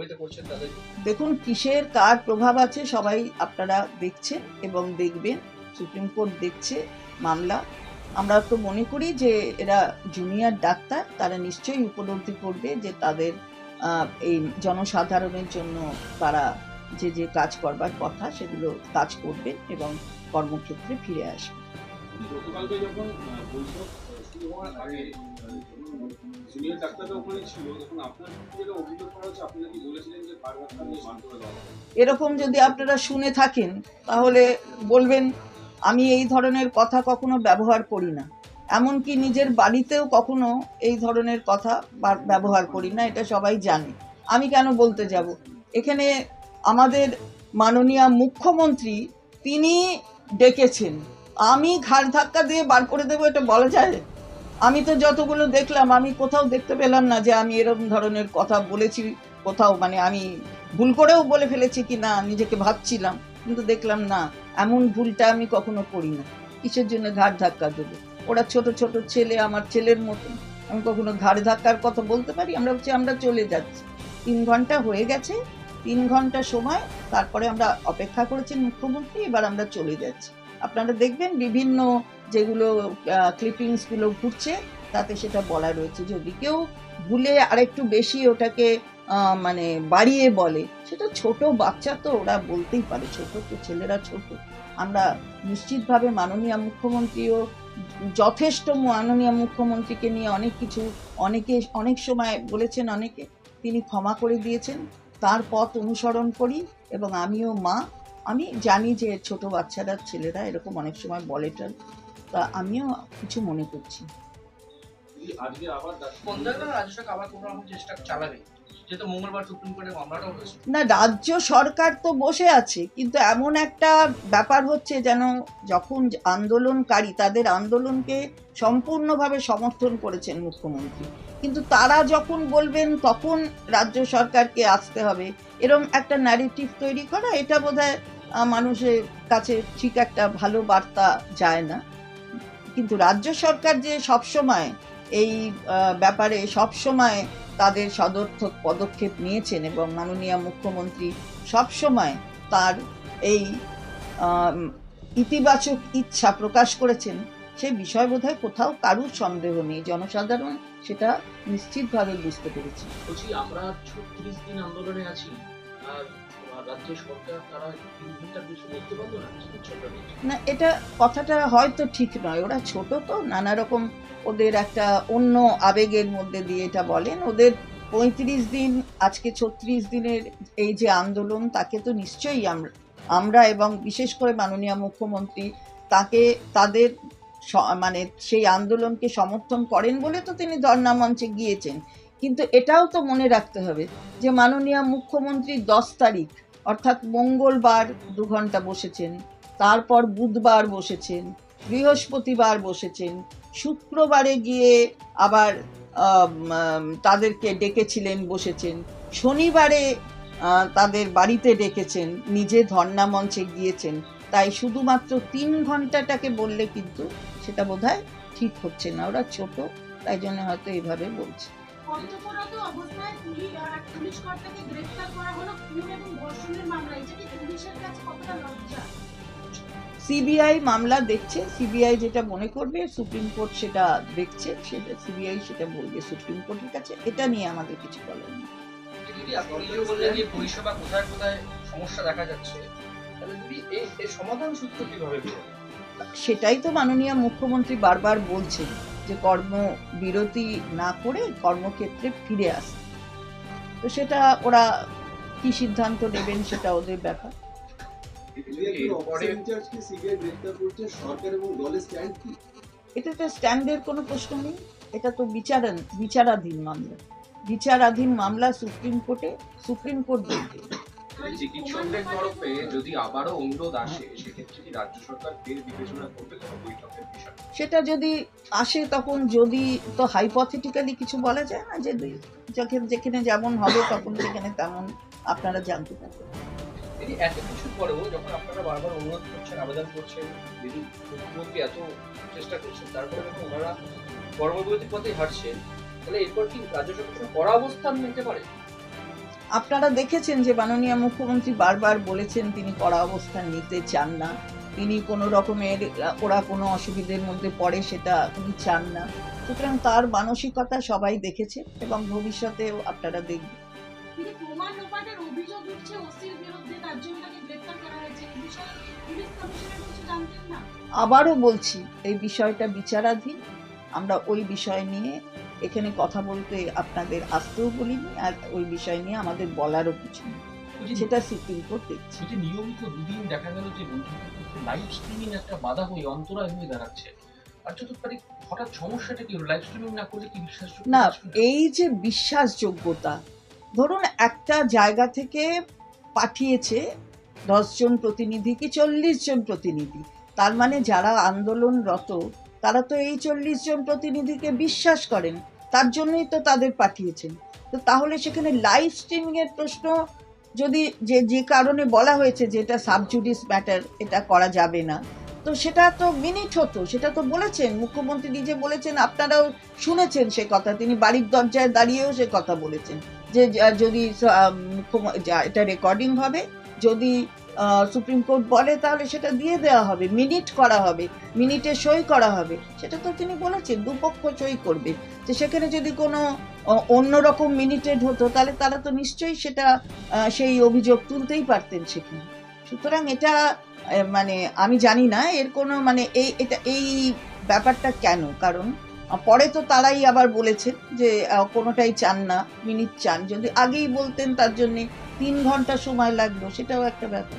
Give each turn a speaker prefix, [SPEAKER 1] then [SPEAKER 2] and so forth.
[SPEAKER 1] প্রভাবিত করছেন তাদের?
[SPEAKER 2] দেখুন কিসের কার প্রভাব আছে সবাই আপনারা দেখছেন এবং দেখবেন সুপ্রিম কোর্ট দেখছে মামলা। আমরা তো মনে করি যে এরা জুনিয়র ডাক্তার তারা নিশ্চয়ই উপলব্ধি করবে যে তাদের আহ, এই জনসাধারণের জন্য তারা যে যে কাজ করবার কথা সেগুলো কাজ করবে এবং কর্মক্ষেত্রে ফিরে আসবে।
[SPEAKER 3] গতকালকে যখন বৈঠক শুরু হওয়ার আগে সিনিয়র ডাক্তাররা ওখানে ছিল তখন আপনার যেটা অভিযোগ করা হচ্ছে, আপনি নাকি বলেছিলেন যে বারবার নিয়ে বার করে।
[SPEAKER 2] এরকম যদি আপনারা শুনে থাকেন, তাহলে বলবেন, আমি এই ধরনের কথা কখনো ব্যবহার করি না। এমনকি নিজের বাড়িতেও কখনো এই ধরনের কথা ব্যবহার করি না, এটা সবাই জানে। আমি কেন বলতে যাব? এখানে আমাদের মাননীয় মুখ্যমন্ত্রী, তিনি ডেকেছেন। আমি ঘাড় ধাক্কা দিয়ে বার করে দেবো, এটা বলা যায়? আমি তো যতগুলো দেখলাম, আমি কোথাও দেখতে পেলাম না যে আমি এরকম ধরনের কথা বলেছি কোথাও মানে আমি ভুল করেও বলে ফেলেছি কি না নিজেকে ভাবছিলাম, কিন্তু দেখলাম না, এমন ভুলটা আমি কখনো করি না। কিসের জন্য ঘাড় ধাক্কা দেবো? ওরা ছোট ছোট ছেলে, আমার ছেলের মতন আমি কখনো ঘাড় ধাক্কার কথা বলতে পারি, আমরা বলছি আমরা চলে যাচ্ছি। তিন ঘণ্টা হয়ে গেছে, তিন ঘণ্টা সময়, তারপরে আমরা অপেক্ষা করেছি মুখ্যমন্ত্রী, এবার আমরা চলে যাচ্ছি। আপনারা দেখবেন বিভিন্ন যেগুলো ক্লিপিংসগুলো ঘুরছে, তাতে সেটা বলা রয়েছে। যদি কেউ ভুলে আরেকটু বেশি ওটাকে মানে বাড়িয়ে বলে, সেটা ছোট বাচ্চা তো ওরা বলতেই পারে, ছোট তো ছেলেরা ছোট। আমরা নিশ্চিতভাবে মাননীয় মুখ্যমন্ত্রীও যথেষ্ট মাননীয় মুখ্যমন্ত্রীকে নিয়ে অনেক কিছু, অনেকে, অনেক সময় বলেছেন অনেকে, তিনি ক্ষমা করে দিয়েছেন। তার পথ অনুসরণ করি এবং আমিও মা আমি জানি যে ছোট বাচ্চারা ছেলেরা এরকম অনেক সময় বলে টলে। তা আমিও কিছু মনে করছি। না রাজ্য সরকার তো বসে আছে কিন্তু এমন একটা ব্যাপার হচ্ছে যেন যখন আন্দোলনকারী তাদের আন্দোলনকে সম্পূর্ণভাবে সমর্থন করেছেন মুখ্যমন্ত্রী। কিন্তু তারা যখন বলবেন তখন রাজ্য সরকারকে আসতে হবে। এরকম একটা ন্যারেটিভ তৈরি করা এটা বোধহয় মানুষের কাছে ঠিক একটা ভালো বার্তা যায় না। কিন্তু রাজ্য সরকার যে সবসময় এই ব্যাপারে সবসময় তাদের সদর্থক পদক্ষেপ নিয়েছেন এবং মাননীয় মুখ্যমন্ত্রী সবসময় তার এই ইতিবাচক ইচ্ছা প্রকাশ করেছেন, সে বিষয় বোধহয় কোথাও কারুর সন্দেহ নেই। জনসাধারণ সেটা নিশ্চিতভাবে বুঝতে পেরেছে।
[SPEAKER 4] আমরা ছত্রিশ দিন আন্দোলনে আছি। না?
[SPEAKER 2] এটা কথাটা হয়তো ঠিক নয়। ওরা ছোট তো, নানা রকম ওদের একটা অন্য আবেগের মধ্যে দিয়ে এটা বলেন। ওদের পঁয়ত্রিশ দিন, আজকে ছত্রিশ দিনের এই যে আন্দোলন, তাকে তো নিশ্চয়ই আমরা এবং বিশেষ করে মাননীয় মুখ্যমন্ত্রী তাকে, তাদের মানে সেই আন্দোলনকে সমর্থন করেন বলে তো তিনি ধর্ণা মঞ্চে গিয়েছেন। কিন্তু এটাও তো মনে রাখতে হবে যে মাননীয় মুখ্যমন্ত্রী দশ তারিখ, অর্থাৎ মঙ্গলবার দু ঘণ্টা বসেছেন, তারপর বুধবার বসেছেন, বৃহস্পতিবার বসেছেন, শুক্রবারে গিয়ে আবার তাদেরকে ডেকেছিলেন, বসেছেন। শনিবারে তাদের বাড়িতে ডেকেছেন, নিজে ধর্ণা মঞ্চে গিয়েছেন। তাই শুধুমাত্র তিন ঘন্টাটাকে বললে কিন্তু সেটা বোধহয় ঠিক হচ্ছে না। ওরা ছোট, তাই জন্য হয়তো এইভাবে বলছে।
[SPEAKER 5] কর্তব্যরত অবস্থায় পুলিশ আর এক পুলিশ কর্তাকে গ্রেফতার করা হলো খুন এবং ধর্ষণের মামলায় এটা কি পুলিশের কাছে কতটা লজ্জা?
[SPEAKER 2] সিবিআই মামলা দেখছে সিবিআই যেটা মনে করবে সুপ্রিম কোর্ট সেটা দেখছে সেটা সিবিআই সেটা বলবে সুপ্রিম কোর্টের কাছে এটা নিয়ে আমাদের কিছু বলার নেই।
[SPEAKER 1] দিদি আপনি যে বললেন যে পরিষেবা কোথায় কোথায় সমস্যা দেখা যাচ্ছে তাহলে দিদি এই এই সমাধান সূত্র কীভাবে
[SPEAKER 2] সেটাই তো মাননীয় মুখ্যমন্ত্রী বারবার বলছেন। যে কর্মবিরতি না করে কর্মক্ষেত্রে ফিরে আসতে তো সেটা ওরা কি সিদ্ধান্ত নেবেন সেটা ওদের ব্যাপার। এটা তো স্ট্যান্ডের কোনো প্রশ্ন নেই। এটা তো বিচারাধীন মামলা। বিচারাধীন মামলা সুপ্রিম কোর্টে, সুপ্রিম কোর্ট দেখবে
[SPEAKER 6] চিকিৎসকদের তরফে যদি আবারও অনুরোধ আসে সেক্ষেত্রে কি রাজ্য সরকার ফের বিবেচনা করবে কোনো বৈঠকের বিষয়?
[SPEAKER 2] সেটা যদি আসে তখন যদি তো হাইপথেটিক্যালি কিছু বলা যায় না যে যখন যেখানে যেমন হবে তখন সেখানে তেমন আপনারা জানতে পারবেন।
[SPEAKER 1] দিদি এত কিছুর পরেও যখন আপনারা বারবার অনুরোধ করছেন আবেদন করছেন দিদি মুখ্যমন্ত্রী এত চেষ্টা করছেন তারপরে যখন ওনারা কর্মবিরতির পথে হাঁটছেন তাহলে এরপর কি রাজ্য সরকার কড়া অবস্থান নিতে পারে?
[SPEAKER 2] আপনারা দেখেছেন যে মাননীয় মুখ্যমন্ত্রী বারবার বলেছেন তিনি কড়া অবস্থান নিতে চান না। তিনি কোনো রকমের ওরা কোনো অসুবিধের মধ্যে পড়ে সেটা তিনি চান না। সুতরাং তার মানসিকতা সবাই দেখেছে এবং ভবিষ্যতেও আপনারা দেখবেন। আবারও বলছি এই বিষয়টা বিচারাধীন। আমরা ওই বিষয় নিয়ে এখানে কথা বলতে আপনাদের আসতেও বলিনি আর ওই বিষয় নিয়ে আমাদের বলারও কিছু নেই। সেটা সুপ্রিম কোর্ট দেখছে।
[SPEAKER 4] বলছি নিয়মিত দুদিন দেখা গেল যে লাইভ স্ট্রিমিং একটা বাধা হয়ে অন্তরায় হয়ে দাঁড়াচ্ছে। হঠাৎ সমস্যাটা কি লাইভ স্ট্রিমিং না করলে কি বিশ্বাসযোগ্য
[SPEAKER 2] না? এই যে বিশ্বাসযোগ্যতা ধরুন একটা জায়গা থেকে পাঠিয়েছে দশজন প্রতিনিধি কি চল্লিশ জন প্রতিনিধি? তার মানে যারা আন্দোলনরত তারা তো এই চল্লিশ জন প্রতিনিধিকে বিশ্বাস করেন। তার জন্যই তো তাদের পাঠিয়েছেন। তো তাহলে সেখানে লাইভ স্ট্রিমিং এর প্রশ্ন যদি যে যে কারণে বলা হয়েছে যে এটা সাবজুডিস ম্যাটার এটা করা যাবে না। তো সেটা তো মিনিট হতো, সেটা তো বলেছেন, মুখ্যমন্ত্রী নিজে বলেছেন, আপনারাও শুনেছেন সে কথা, তিনি বাড়ির দরজায় দাঁড়িয়েও সে কথা বলেছেন। যে যদি এটা রেকর্ডিং হবে, যদি সুপ্রিম কোর্ট বলে, তাহলে সেটা দিয়ে দেওয়া হবে মিনিট করা হবে মিনিটে সই করা হবে। সেটা তো তিনি বলেছেন, দুপক্ষ সই করবে। তো সেখানে যদি কোনো অন্যরকম মিনিটেড হতো, তাহলে তারা তো নিশ্চয়ই সেটা সেই অভিযোগ তুলতেই পারতেন সেখানে। সুতরাং এটা মানে আমি জানি না, এর কোনো মানে এই, এটা, এই ব্যাপারটা কেন? কারণ পরে তো তারাই আবার বলেছেন যে কোনোটাই চান না মিনিট চান। যদি আগেই বলতেন তার জন্যে তিন ঘণ্টা সময় লাগল সেটাও একটা ব্যাপার।